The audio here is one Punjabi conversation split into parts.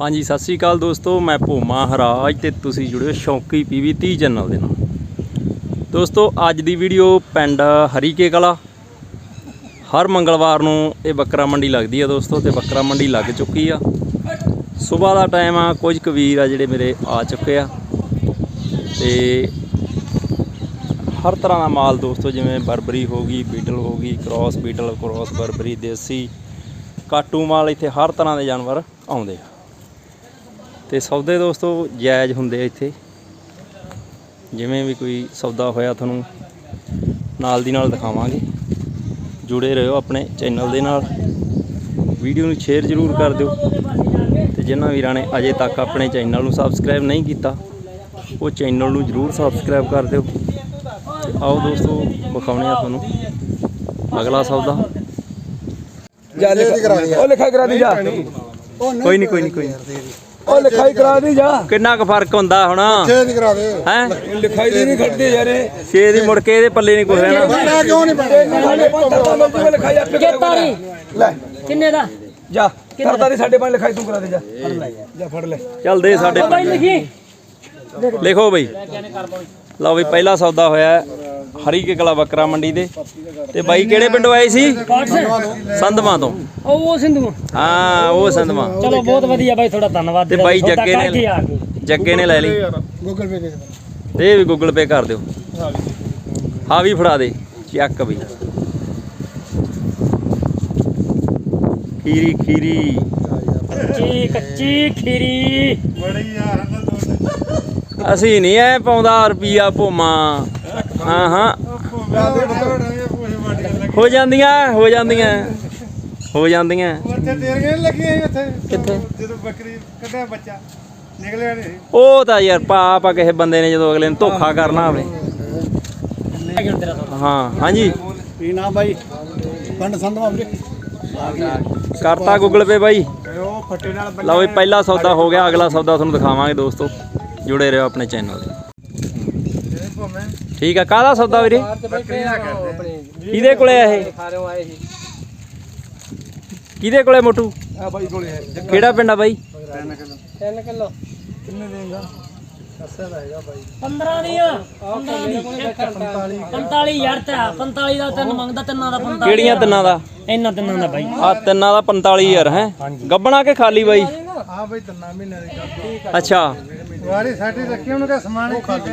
ਹਾਂਜੀ, ਸਤਿ ਸ੍ਰੀ ਅਕਾਲ ਦੋਸਤੋ, ਮੈਂ ਭੂਮਾ ਹਰਾਜ ਤੇ ਤੁਸੀਂ ਜੁੜਿਓ ਸ਼ੌਂਕੀ ਪੀਵੀ 30 ਚੈਨਲ ਦੇ ਨਾਲ। ਦੋਸਤੋ, ਅੱਜ ਦੀ ਵੀਡੀਓ ਪਿੰਡ ਹਰੀਕੇ ਕਲਾ। ਹਰ ਮੰਗਲਵਾਰ ਨੂੰ ਇਹ ਬੱਕਰਾ ਮੰਡੀ ਲੱਗਦੀ ਆ ਦੋਸਤੋ ਤੇ ਬੱਕਰਾ ਮੰਡੀ ਲੱਗ ਚੁੱਕੀ ਆ। ਸਵੇਰ ਦਾ ਟਾਈਮ ਆ, ਕੁਝ ਕੁ ਆ ਜਿਹੜੇ ਮੇਰੇ ਆ ਚੁੱਕੇ ਆ। ਤੇ ਹਰ ਤਰ੍ਹਾਂ ਦਾ ਮਾਲ ਦੋਸਤੋ, ਜਿਵੇਂ ਬਰਬਰੀ ਹੋ ਗਈ, ਬੀਟਲ ਹੋ ਗਈ, ਕ੍ਰਾਸ ਬੀਟਲ, ਕ੍ਰਾਸ ਬਰਬਰੀ, ਦੇਸੀ, ਕਾਟੂ ਮਾਲ, ਇੱਥੇ ਹਰ ਤਰ੍ਹਾਂ ਦੇ ਜਾਨਵਰ ਆਉਂਦੇ ਆ। ਤੇ ਸੌਦੇ ਦੋਸਤੋ ਜਾਇਜ਼ ਹੁੰਦੇ ਆ ਇੱਥੇ। ਜਿਵੇਂ ਵੀ ਕੋਈ ਸੌਦਾ ਹੋਇਆ ਤੁਹਾਨੂੰ ਨਾਲ ਦੀ ਨਾਲ ਦਿਖਾਵਾਂਗੇ। ਜੁੜੇ ਰਹੋ ਆਪਣੇ ਚੈਨਲ ਦੇ ਨਾਲ। ਵੀਡੀਓ ਨੂੰ ਸ਼ੇਅਰ ਜ਼ਰੂਰ ਕਰ ਦਿਓ। ਤੇ ਜਿਨ੍ਹਾਂ ਵੀਰਾਂ ਨੇ ਅਜੇ ਤੱਕ ਆਪਣੇ ਚੈਨਲ ਨੂੰ ਸਬਸਕ੍ਰਾਈਬ ਨਹੀਂ ਕੀਤਾ ਉਹ ਚੈਨਲ ਨੂੰ ਜ਼ਰੂਰ ਸਬਸਕ੍ਰਾਈਬ ਕਰ ਦਿਓ। ਆਓ ਦੋਸਤੋ ਵਿਖਾਉਣੇ ਆ ਤੁਹਾਨੂੰ ਅਗਲਾ ਸੌਦਾ। ਜਾ ਲਿਖਾ ਉਹ ਲਿਖਾਈ ਕਰਾ ਦੀ ਜਾ ਕੋਈ ਨਹੀਂ ਕੋਈ ਨਹੀਂ ਕੋਈ ਨਹੀਂ। ਉਹ ਲਿਖਾਈ ਕਰਾ ਦੀ ਜਾ। ਕਿੰਨਾ ਕੁ ਫ਼ਰਕ ਹੁੰਦਾ ਹੁਣ? ਛੇ ਦੀ ਕਰਾ ਦੇ। ਹੈ? ਲਿਖਾਈ ਦੀ ਨਹੀਂ ਖੜਦੇ ਯਾਰ। ਇਹ ਛੇ ਦੀ ਮੁੜ ਕੇ ਇਹਦੇ ਪੱਲੇ ਨਹੀਂ ਕੁਛ ਰਹਿਣਾ। ਬੰਦਾ ਕਿਉਂ ਨਹੀਂ ਬਣਿਆ ਸਾਡੇ ਪੰਜ ਤਾਂ ਲੋਕ ਲਿਖਾਈ ਆਪੇ ਜੇਤਾਰੀ ਲੈ। ਕਿੰਨੇ ਦਾ? ਜਾ ਕਰਦਾ ਦੀ? ਸਾਡੇ ਪੰਜ ਲਿਖਾਈ ਤੂੰ ਕਰਾ ਦੇ ਜਾ। ਫੜ ਲੈ। ਜਾ ਫੜ ਲੈ। ਚੱਲ ਦੇ ਸਾਡੇ ਬਾਈ ਲਿਖੀ। ਲਿਖੋ ਬਈ। ਲਓ ਬਈ ਪਹਿਲਾ ਸੌਦਾ ਹੋਇਆ। ਹੈ ਹਰੀ ਕੇ ਕਲਾ ਬੱਕਰਾ ਮੰਡੀ ਦੇ। ਤੇ ਬਾਈ ਕਿਹੜੇ ਪਿੰਡੋਂ ਆਏ ਸੀ? ਸੰਧਵਾਂ ਤੋਂ। ਉਹ ਉਹ ਸਿੰਧੂ ਹਾਂ ਉਹ ਸੰਧਵਾਂ। ਚਲੋ ਬਹੁਤ ਵਧੀਆ ਬਾਈ ਤੁਹਾਡਾ ਧੰਨਵਾਦ। ਤੇ ਬਾਈ ਜੱਗੇ ਨੇ ਆ ਗਏ। ਜੱਗੇ ਨੇ ਲੈ ਲਈ। ਗੂਗਲ ਪੇ ਦੇ ਤੇ ਇਹ ਵੀ ਗੂਗਲ ਪੇ ਕਰ ਦਿਓ। ਹਾਂ। ਵੀ ਫੜਾ ਦੇ ਚੱਕ ਬਈ ਖੀਰੀ ਖੀਰੀ। ਕੱਚੀ ਕੱਚੀ ਖੀਰੀ। ਅਸੀਂ ਨਹੀਂ ਐ ਪਾਉਂਦਾ ਰੁਪਿਆ ਭੋਮਾ। ਹਾਂ ਹਾਂ। ਹੋ ਜਾਂਦੀਆਂ ਹੋ ਜਾਂਦੀਆਂ। ਹੋ ਜਾਂਦੀਆਂ। ਉੱਥੇ ਤੇਰੀਆਂ ਨੀ ਲੱਗੀਆਂ ਸੀ ਉੱਥੇ? ਕਿੱਥੇ? ਜਦੋਂ ਬੱਕਰੀ ਕੱਢਿਆ ਬੱਚਾ ਨਿਕਲਿਆ ਨਹੀਂ ਉਹ ਤਾਂ ਯਾਰ ਪਾਪ ਆ ਕਿਸੇ ਬੰਦੇ ਨੇ ਜਦੋਂ ਅਗਲੇ ਨੂੰ ਧੋਖਾ ਕਰਨਾ ਹੋਵੇ। ਹਾਂ ਹਾਂਜੀ। ਕੀ ਨਾਮ ਬਾਈ? ਪਿੰਡ ਸੰਧਵਾ ਵੀਰੇ। ਕਰਤਾ ਗੂਗਲ ਪੇ ਬਾਈ। ਉਹ ਫੱਟੇ ਨਾਲ ਲਓ ਵੀ ਪਹਿਲਾ ਸੌਦਾ ਹੋ ਗਿਆ ਅਗਲਾ ਸੌਦਾ ਤੁਹਾਨੂੰ ਦਿਖਾਵਾਂਗੇ ਦੋਸਤੋ। ਜੁੜੇ ਰਹੋ ਆਪਣੇ ਚੈਨਲ ਤੇ। ਠੀਕ ਆ ਕਾਹਦਾ ਸੌਦਾ ਵੀਰੇ? ਕਿਹਦੇ ਕੋਲੇ ਆ ਇਹ? ਕਿਹਦੇ ਕੋਲੇ ਮੋਟੂ? ਆ ਬਾਈ ਕੋਲੇ ਹੈ ਕਿਹੜਾ ਪਿੰਡ ਆ ਬਾਈ? 3 ਕਿਲੋ। ਕਿੰਨੇ ਦੇਗਾ 15 ਦੀਆਂ 15 ਦੀ 45 ਯਾਰ ਤੇ 45 ਦਾ ਤੈਨੂੰ ਮੰਗਦਾ ਤਿੰਨਾਂ ਦਾ 45 ਕਿਹੜੀਆਂ ਤਿੰਨਾਂ ਦਾ? ਇਹਨਾਂ ਤਿੰਨਾਂ ਦਾ ਬਾਈ। ਆ ਤਿੰਨਾਂ ਦਾ 45000 ਹੈ? ਗੱਬਣਾ ਕੇ ਖਾਲੀ ਬਾਈ? ਹਾਂ ਬਾਈ ਤੰਨਾ ਮਹੀਨੇ ਦੀ ਅੱਛਾ। ਵਾਰੀ ਸਾਡੀ ਰੱਖੀ ਉਹਨੂੰ ਕਹ ਸਮਾਨ ਹੀ ਖਾਤੇ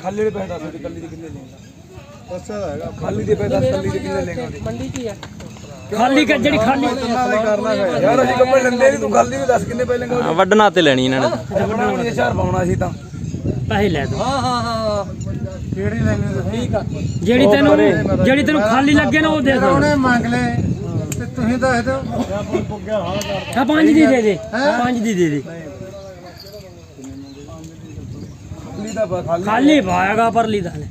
ਖਾਲੀ ਦੇ ਪੈਸੇ ਦੱਸ ਦੇ ਕੱਲੀ ਦੇ ਕਿੰਨੇ ਲੈਂਗਾ ਤਾਂ ਹੈਗਾ। ਖਾਲੀ ਦੇ ਪੈਸੇ ਦੱਸ ਕੱਲੀ ਦੇ ਕਿੰਨੇ ਲੈਂਗਾ ਮੰਡੀ ਕੀ ਆ ਖਾਲੀ ਕਿ ਜਿਹੜੀ ਖਾਲੀ? ਯਾਰ ਅਸੀਂ ਕੱਪੜੇ ਲੈਂਦੇ ਨਹੀਂ ਤੂੰ ਖਾਲੀ ਵੀ ਦੱਸ ਕਿੰਨੇ ਪੈਸੇ ਲੈਂਗਾ ਆ, ਵੱਢਣਾ ਤੇ ਲੈਣੀ ਇਹਨਾਂ ਨੇ। ਹੈ ਚਾਰ ਪਾਉਣਾ ਸੀ ਤਾਂ। ਪੈਸੇ ਲੈ ਦੋ ਕਿਹੜੀ ਲੈਣੀ ਤੁਸੀਂ? ਠੀਕ ਆ। ਜਿਹੜੀ ਤੈਨੂੰ ਜਿਹੜੀ ਤੈਨੂੰ ਖਾਲੀ ਲੱਗੇ ਨਾ ਉਹ ਦੇ ਦੋ ਉਹਨੇ ਮੰਗ ਲਏ ਤੇ ਤੁਸੀਂ ਦੱਸ ਦਿਓ। ਆ ਪੰਜ ਦੀ ਦੇ ਦੇ। ਪੰਜ ਦੀ ਦੇ ਦੇ। ਖਾਲੀ ਦਾ ਪਾ- ਖਾਲੀ ਪਾਏਗਾ ਪਰਲੀ ਦਾ ਲੈ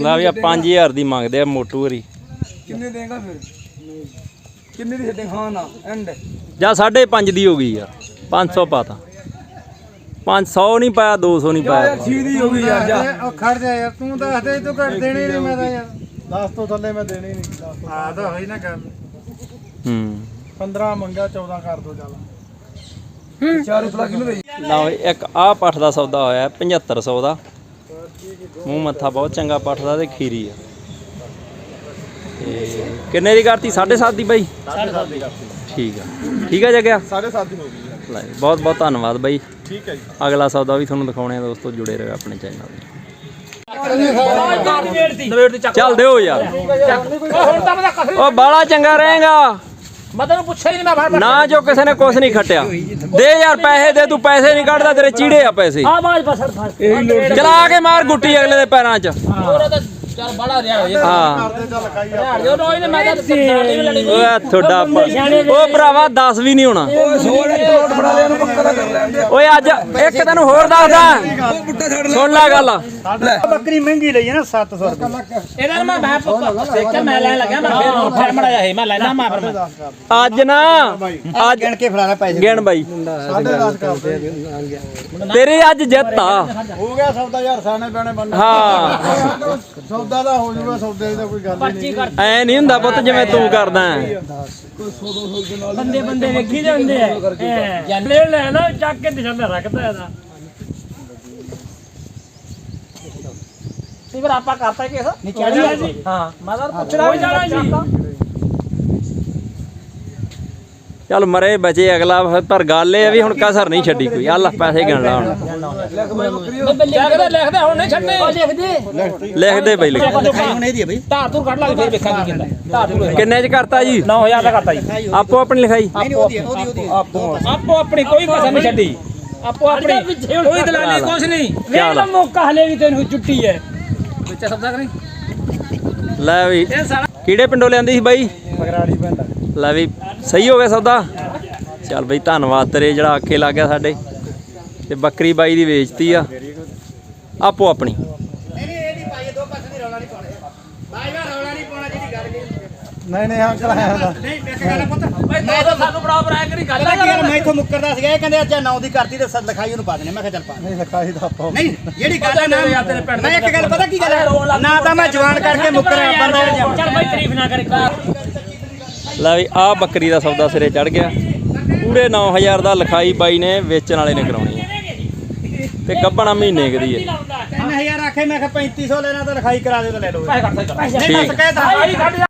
ਲਾ ਵੀ ਆ 5000 ਦੀ ਮੰਗਦੇ ਆ ਮੋਟੂ ਹਰੀ। ਕਿੰਨੇ ਦੇਗਾ ਫਿਰ? ਕਿੰਨੇ ਦੀ ਛੱਡੇ ਹਾਂ ਨਾ ਐਂਡ ਜਾਂ 5.5 ਦੀ ਹੋ ਗਈ ਯਾਰ 500 ਪਾਤਾ। 500 ਨਹੀਂ ਪਾਇਆ 200 ਨਹੀਂ ਪਾਇਆ। ਯਾਰ ਛੀ ਦੀ ਹੋ ਗਈ ਯਾਰ ਜਾ। ਉਹ ਖੜ ਜਾ ਯਾਰ ਤੂੰ ਦੱਸ ਦੇ ਤੂੰ ਘੱਟ ਦੇਣੀ ਨਹੀਂ ਮੈਂ ਤਾਂ ਯਾਰ। 10 ਤੋਂ ਥੱਲੇ ਮੈਂ ਦੇਣੀ ਨਹੀਂ ਆ ਤਾਂ ਹੋਈ ਨਾ ਗੱਲ। ਹੂੰ। 15 ਮੰਗਾ 14 ਕਰ ਦੋ ਚੱਲ। ਚਾਰ ਉਪਲਾ ਕਿੰਨੇ ਦੇ ਲਓ ਵੀ ਇੱਕ ਆਹ ਪੱਠ ਦਾ ਸੌਦਾ ਹੋਇਆ 7500 ਦਾ। ਮੂੰਹ ਮੱਥਾ ਬਹੁਤ ਚੰਗਾ ਪੱਠ ਦਾ ਤੇ ਖੀਰੀ ਆ। ਤੇ ਕਿੰਨੇ ਦੀ ਕਰਤੀ? 7.5 ਦੀ ਬਾਈ? 7.5 ਦੀ ਠੀਕ ਆ। ਠੀਕ ਆ ਜਗਿਆ? 7.5 ਦੀ ਹੋ ਗਈ ਲੈ ਬਹੁਤ ਬਹੁਤ ਧੰਨਵਾਦ ਬਾਈ। ਠੀਕ ਹੈ ਜੀ। ਅਗਲਾ ਸੌਦਾ ਵੀ ਤੁਹਾਨੂੰ ਦਿਖਾਉਣੇ ਆ ਦੋਸਤੋ ਜੁੜੇ ਰਹੋ ਆਪਣੇ ਚੈਨਲ ਤੇ। ਚੱਲ ਦਿਓ ਯਾਰ। ਉਹ ਬਾਲਾ ਚੰਗਾ ਰਹੇਗਾ। ਮੈਂ ਤੈਨੂੰ ਪੁੱਛਿਆ ਹੀ ਨਹੀਂ ਮੈਂ ਬਾਹਰ ਨਾ ਜੋ ਕਿਸੇ ਨੇ ਕੁਛ ਨਹੀਂ ਖੱਟਿਆ। ਦੇ ਯਾਰ ਪੈਸੇ ਦੇ ਤੂੰ ਪੈਸੇ ਨਹੀਂ ਕੱਢਦਾ ਤੇਰੇ ਚੀੜੇ ਆ ਪੈਸੇ। ਆ ਬਾਜ ਫਸੜ ਫਸ ਚਲਾ ਕੇ ਮਾਰ ਗੁੱਟੀ ਅਗਲੇ ਦੇ ਪੈਰਾਂ 'ਚ। ਚੱਲ ਬੜਾ ਰਿਹਾ ਹੋ। ਹਾਂ ਜੋ ਰੋਈ ਨੇ ਮੈਂ ਤਾਂ ਸਾਡੀ ਵੀ ਲੜੀ ਓਏ ਤੁਹਾਡਾ ਪ- ਓ ਭਰਾਵਾ 10 ਵੀ ਨਹੀਂ ਹੋਣਾ। ਨੂੰ ਦਾ ਓਏ ਅੱਜ ਇੱਕ ਤੈਨੂੰ ਹੋਰ ਦੱਸਦਾ। ਸੁਣ ਲੈ ਗੱਲ। ਬੱਕਰੀ ਮਹਿੰਗੀ ਲਈ ਹੈ ਨਾ 700 ਰੁਪਏ। ਇਹਨਾਂ ਮੈਂ ਮੈਂ ਦੇਖ ਕੇ ਮੈਂ ਲੈਣ ਲੱਗਿਆ ਮੈਂ ਫਿਰ ਫਿਰ ਮੜਾ ਜਾਏ ਮੈਂ ਲੈਣਾ ਮੈਂ ਫਿਰ ਮੈਂ ਅੱਜ ਨਾ ਅੱਜ ਗਿਣ ਕੇ ਫੜਾਣਾ ਪੈਸੇ। ਗਿਣ ਬਾਈ। 10.5 ਕਰਦੇ ਤੇਰੀ ਅੱਜ ਜਿੱਤ ਆ। ਹੋ ਗਿਆ ਸੌਦਾ ਯਾਰ ਸਾਨੇ ਪੈਣੇ ਬੰਨ ਹਾਂ। ਸੌਦਾ ਦਾ ਹੋ ਜਾਊਗਾ ਸੌਦੇ ਦਾ ਕੋਈ ਗੱਲ ਪਰਚੀ ਨਹੀਂ। ਕਰ ਐ ਨਹੀਂ ਹੁੰਦਾ ਪੁੱਤ ਜਿਵੇਂ ਤੂੰ ਕਰਦਾ ਹੈ। ਬੰਦੇ ਬੰਦੇ ਵੇਖੀ ਜਾਂਦੇ ਆ। ਜੰਨੇ ਲੈ ਨਾ ਚੱਕ ਕੇ ਨਿਸ਼ਾਨਾ ਰੱਖਦਾ ਇਹਦਾ। ਤੇ ਫਿਰ ਆਪਾਂ ਕਰਤਾ ਕੇਸ? ਨਹੀਂ ਚੜਿਆ ਜੀ। ਹਾਂ ਮੈਂ ਤਾਂ ਪੁੱਛਣਾ ਹੋ ਜਾਣਾ ਜੀ। ਚੱਲ ਮਰੇ ਬਚੇ ਅਗਲਾ ਪਰ ਗੱਲ ਇਹ ਆ ਵੀ ਹੁਣ ਕਸਰ ਨਹੀਂ ਛੱਡੀ ਕੋਈ। ਆ ਲੈ ਪੈਸੇ ਗਿਣ ਲਾ ਹੁਣ। ਲਿਖਦੇ ਲਿਖਦੇ ਹੁਣ ਨਹੀਂ ਛੱਡਣੇ ਲਿਖ ਦੇ ਬਈ ਲਿਖ ਕਿੰਨੇ ਚ ਕਰਤਾ ਜੀ? 9000 ਦਾ ਕਰਤਾ ਜੀ ਆਪੋ ਆਪਣੀ ਲਿਖਾਈ। ਆਪੋ ਆਪਣੀ ਕੋਈ ਕਸਰ ਨਹੀਂ ਛੱਡੀ। ਆਪੋ ਆਪਣੀ ਕੋਈ ਦਲਾਲੀ ਕੁਛ ਨਹੀਂ। ਵੇਖ ਲੈ ਮੌਕਾ ਹਲੇ ਵੀ ਤੈਨੂੰ ਛੁੱਟੀ ਹੈ ਵਿੱਚ ਸਬਦਾ ਕਰੀ? ਲੈ ਵੀ ਕਿਹੜੇ ਪਿੰਡੋਂ ਲਿਆਂਦੀ ਸੀ ਬਾਈ? ਪਗਰਾੜੀ ਪੈਂਦਾ ਲੈ ਵੀ ਸਹੀ ਹੋ ਗਿਆ ਸੌਦਾ? ਚੱਲ ਬਈ ਧੰਨਵਾਦ ਤੇਰੇ ਜਿਹੜਾ ਆਖੇ ਲੱਗ ਗਿਆ ਸਾਡੇ। ਤੇ ਬੱਕਰੀ ਬਾਈ ਦੀ ਵੇਚਤੀ ਆ। ਆਪੋ ਆਪਣੀ। ਨਹੀਂ ਨਹੀਂ ਹਾਂ ਕਰਾਇਆ ਦਾ ਮੈਂ ਤਾਂ ਸਾਨੂੰ ਆਇਆ ਕਰੀ ਗੱਲ ਪਤਾ ਕੀ ਗੱਲ ਮੈਂ ਇਥੋਂ ਮੁੱਕਰਦਾ ਸੀਗਾ। ਇਹ ਕਹਿੰਦੇ ਅੱਜ ਨੌ ਦੀ ਕਰਤੀ ਤੇ ਲਿਖਾਈ ਉਹਨੂੰ ਪਾ ਦੇਣੇ। ਮੈਂ ਕਿਹਾ ਚੱਲ ਪਾ। ਨਹੀਂ ਲਿਖਾਈ ਦਾ ਆਪਾਂ ਨਹੀਂ ਜਿਹੜੀ ਗੱਲ ਹੈ ਨਾ ਮੈਂ ਇੱਕ ਗੱਲ ਪਤਾ ਕੀ ਗੱਲ ਹੈ? ਨਾ ਤਾਂ ਮੈਂ ਜਵਾਨ ਕਰਕੇ ਮੁੱਕਰਿਆ ਬੰਦਾ ਜਾ ਚੱਲ ਬਾਈ ਤਾਰੀਫ ਨਾ ਕਰੇ। ਲੈ ਵੀ ਆ ਬੱਕਰੀ ਦਾ ਸੌਦਾ ਸਿਰੇ ਚੜ ਗਿਆ। ਪੂਰੇ 9000 ਦਾ ਲਿਖਾਈ ਬਾਈ ਨੇ ਵੇਚਣ ਵਾਲੇ ਨੇ ਕਰਾਉਣੀ ਹੈ। ਤੇ ਗੱਬਣਾ ਮਹੀਨੇ ਕਦੀ ਹੈ। 3000 ਆਖੇ ਮੈਂ ਕਿਹਾ 3500 ਲੈਣਾ ਤਾਂ ਲਿਖਾਈ ਕਰਾ ਦਿਓ ਤਾਂ ਲੈ ਲਓ। ਠੀਕ। ਤਾ